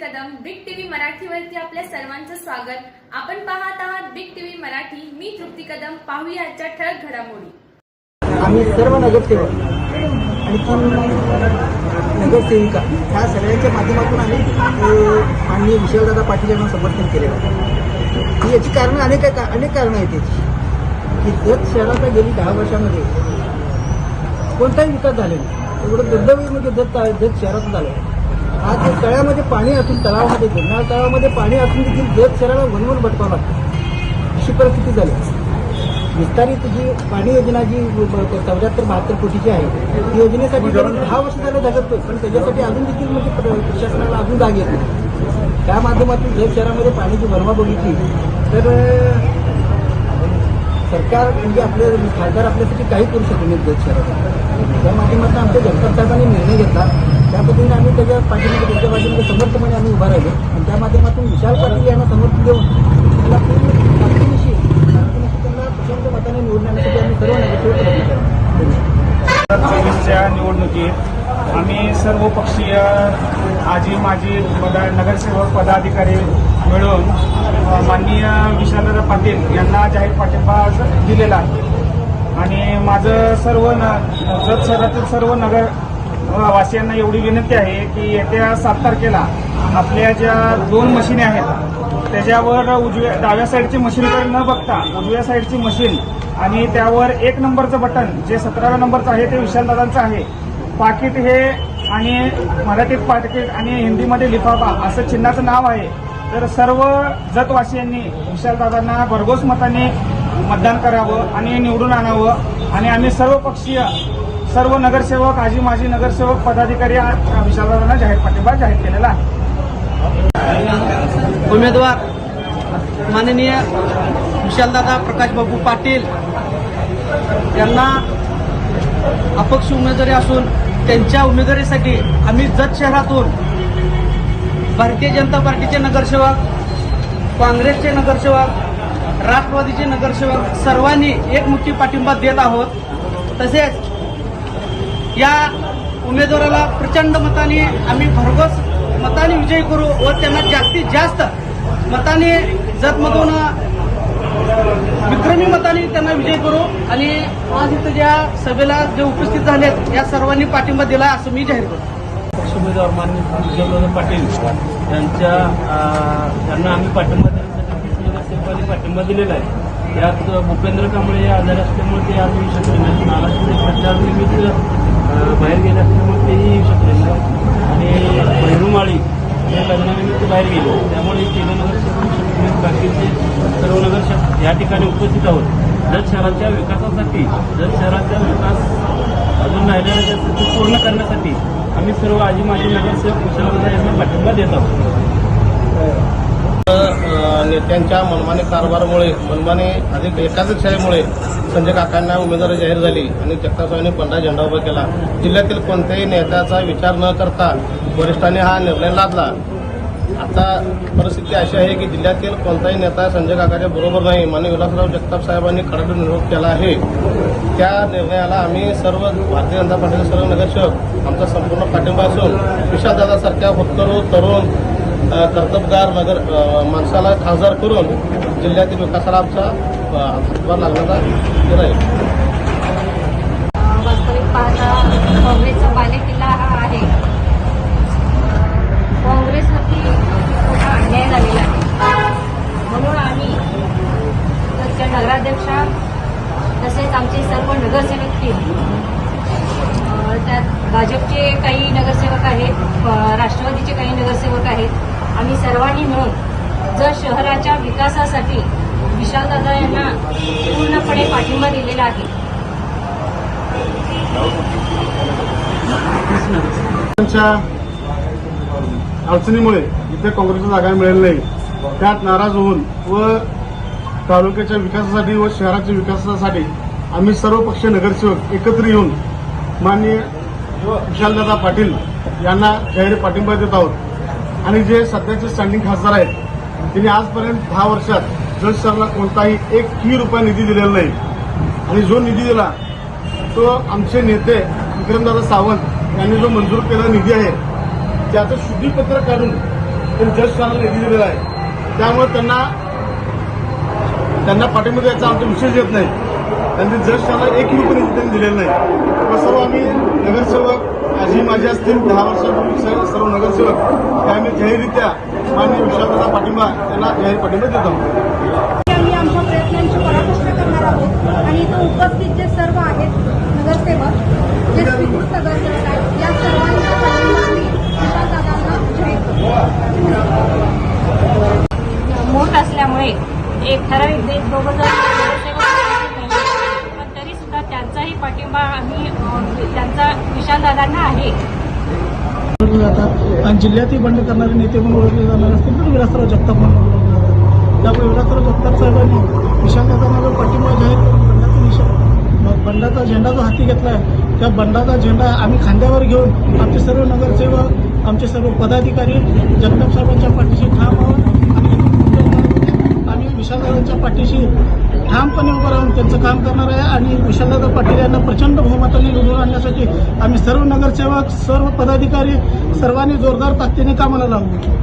Kadam big TV मराठीवरती आपल्या सर्वांचं स्वागत. आपण पाहत आहात बिग टीव्ही मराठी. मी तृप्ती कदम. पाहूया आजच्या ठळक घडामोडी. आम्ही सर्व नगरसेवक आणि नगरसेविका ह्या सगळ्यांच्या माध्यमातून आम्ही माननीय विशालदादा पाटील यांना समर्थन केलेलं आहे. याची कारणं अनेक आहे का- अनेक कारणं आहेत याची. की जत शहरात गेली दहा वर्षामध्ये कोणताही विकास झालेला नाही. एवढं दुर्दैवी म्हणजे जत जत शहरात झालं आहे. आज जे तळ्यामध्ये पाणी असून तलावामध्ये गिरणार तळावामध्ये पाणी असून देखील जत शहराला वनवन भटकावं लागतं. अशी परिस्थिती झाली. विस्तारित जी पाणी योजना जी चौऱ्याहत्तर बहात्तर कोटीची आहे ती योजनेसाठी दहा वर्ष झालं झगडतोय पण त्याच्यासाठी अजून देखील म्हणजे प्र- प्रशासनाला अजून जाग येत नाही. त्या माध्यमातून जर शहरामध्ये पाण्याची भरमा बघितली तर सरकार म्हणजे आपले खासदार आपल्यासाठी काही करू शकत नाहीत जत शहरात त्या माध्यमातून आमच्या जगताप साहेबांनी निर्णय घेतला. त्या पद्धतीने आम्ही त्याच्या पाठीमध्ये त्यांच्या पाठीमध्ये समर्थपणे आम्ही उभा राहिलो. आणि त्या माध्यमातून विशाल पाटील यांना समर्थन देऊन त्यांना पूर्ण ताकदीनिशी त्यांना प्रचंड मताने निवडण्यासाठी आम्ही सर्व नगरसेवक प्रयत्न चोवीसच्या निवडणुकीत आम्ही सर्व पक्षीय आजी माजी पदा नगरसेवक पदाधिकारी मिळून माननीय विशालदा पाटील यांना जाहीर पाठिंबा दिलेला आहे. आणि माझं सर्व न जत शहरातील सर्व नगर वासियांना एवढी विनंती आहे की येत्या सात तारखेला आपल्या ज्या दोन मशीने आहेत त्याच्यावर उजव्या डाव्या साईडची मशीनकडे न बघता उजव्या साईडची मशीन आणि त्यावर एक नंबरचं बटन जे सतराव्या नंबरचं आहे ते विशालदादांचं आहे. पाकिट हे आणि मराठीत पाकिट आणि हिंदीमध्ये लिफाफा असं चिन्हाचं नाव आहे. तर सर्व जतवासियांनी विशालदादांना भरघोस मताने मतदान करावं आणि निवडून आणावं आणि आम्ही सर्व पक्षीय सर्व नगरसेवक आजी माजी नगरसेवक पदाधिकारी आ- विशालदादांना जाहीर पाठिंबा जाहीर केलेला आहे. उमेदवार माननीय विशालदादा प्रकाशबाबू पाटील यांना अपक्ष उमेदवारी असून त्यांच्या उमेदवारीसाठी आम्ही जत शहरातून भारतीय जनता पार्टीचे नगरसेवक काँग्रेसचे नगरसेवक राष्ट्रवादीचे नगरसेवक सर्वांनी एकमुखी पाठिंबा देत आहोत. तसेच या उमेदवाराला प्रचंड मताने आम्ही भरघोस मताने विजयी करू व त्यांना जास्तीत जास्त मताने जतमधून विक्रमी मताने त्यांना विजय करू. आणि आज इथं ज्या सभेला जे उपस्थित झालेत या सर्वांनी पाठिंबा दिला असं मी जाहीर करतो. पक्ष उमेदवार मान्य विजयदादा पाटील यांच्या त्यांना आम्ही पाठिंबा देण्यासाठी पाठिंबा दिलेला आहे. त्यात भूपेंद्र कांबळे आजार आजारी असल्यामुळे ते आज येऊ शकले नाही महाराष्ट्र प्रचार निमित्त बाहेर गेले असल्यामुळे तेही येऊ शकले नाही. आणि भैरुमाळी हे लग्नानिमित्त बाहेर गेले. त्यामुळे तिन्ही नगरसेवक बाकीचे सर्व नगरसेवक या ठिकाणी उपस्थित आहोत. जत शहराच्या विकासासाठी जत शहराचा विकास अजून राहिलेल्या पूर्ण करण्यासाठी आम्ही सर्व आजी माजी नगरसेवक कुशलदादा यांना पाठिंबा देत आहोत. नेत्यांच्या मनमानी कारभारामुळे मनमानी अधिक एकाधिकशाहीमुळे संजय काकांना उमेदवारी जाहीर झाली आणि जगतासाहेबांनी पंधरा झेंडा उभा केला. जिल्ह्यातील कोणत्याही नेत्याचा विचार न करता वरिष्ठांनी हा निर्णय लादला. आता परिस्थिती अशी आहे की जिल्ह्यातील कोणताही नेता संजय काकाच्या बरोबर नाही. माननीय विलासराव जगताप साहेबांनी कडक विरोध केला आहे. त्या निर्णयाला आम्ही सर्व भारतीय जनता पार्टीचे सर्व नगरसेवक आमचा संपूर्ण पाठिंबा असून विशालदादासारख्या होतकरू तरुण कर्तबगार नगर माणसाला खासदार करून जिल्ह्यातील विकासाला आमचा हातभार लागण्याचा राहील वास्तविक पाहता काँग्रेसचा बालेकिल्ला हा आहे. काँग्रेसवरती मोठा अन्याय झालेला आहे. म्हणून आम्ही नगराध्यक्षा तसेच आमचे सर्व नगरसेवक केले त्यात भाजपचे काही नगरसेवक आहेत राष्ट्रवादीचे काही नगरसेवक आहेत आम्ही सर्वांनी मिळून जर शहराच्या विकासासाठी विशालदादा यांना पूर्णपणे पाठिंबा दिलेला आहे. अडचणीमुळे इथे काँग्रेसला जागा मिळेल नाही. त्यात नाराज होऊन व तालुक्याच्या विकासासाठी व शहराच्या विकासासाठी आम्ही सर्व पक्ष नगरसेवक एकत्र येऊन माननीय विशालदादा पाटील यांना जाहीर पाठिंबा देत आहोत. आणि जे सध्याचे स्टँडिंग खासदार आहेत त्यांनी आजपर्यंत दहा वर्षात जज सरला कोणताही एक ही रुपया निधी दिलेला नाही. आणि जो निधी दिला तो आमचे नेते विक्रमदादा सावंत यांनी जो मंजूर केलेला निधी आहे त्याचं शुद्धीपत्र काढून त्यांनी जज सरला निधी दिलेला आहे. त्यामुळे त्यांना त्यांना पाठिंबा द्यायचा आमचा विशेष येत नाही. त्यांनी जज सरला एक रुपये निधी त्यांनी दिलेला नाही. सर्व आम्ही नगरसेवक आजी माझी असतील दहा वर्षापूर्वी सर्व नगरसेवक हे आम्ही जाहीररित्या मान्य विश्वासाचा पाठिंबा त्यांना जाहीर पाठिंबा देत आहोत. आम्ही आमच्या प्रयत्नांची पराकाष्ठा करणार आहोत आणि इथं उपस्थित जे सर्व आहेत नगरसेवक जे स्वीकृत नगरसेवक आहेत या सर्वांचा पाठिंबा आम्ही विशालदादांना जाहीर करू मोठ असल्यामुळे एक ठराविक देश दोघं जण नगरसेवक उपस्थित नाही. पण तरी सुद्धा त्यांचाही पाठिंबा आम्ही अं, त्यांचा दादांना आहे. जातात आणि जिल्ह्यातही बंड करणारे नेते म्हणून ओळखले जाणार असतील तर विलासराव जगताप म्हणून ओळखले जातात त्यामुळे विलासराव जगताप साहेबांनी विशाखाचा जो पाठिंबा जाहीर करून बंडाचा निशा बंडाचा झेंडा जो हाती घेतला आहे त्या बंडाचा झेंडा आम्ही खांद्यावर घेऊन आमचे सर्व नगरसेवक आमचे सर्व पदाधिकारी जगताप साहेबांच्या पाठीशी ठाम आहोत. आणि आम्ही विशालदादांच्या पाठीशी ठामपणे उभं राहून त्यांचं काम करणार आहे आणि विशालदादा पाटील यांना प्रचंड बहुमताने निवडून आणण्यासाठी आम्ही सर्व नगरसेवक सर्व पदाधिकारी सर्वांनी जोरदार ताकदीने कामाला लागू